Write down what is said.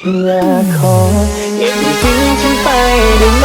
อยากขออย่าทิ้งฉันไปได้ไหม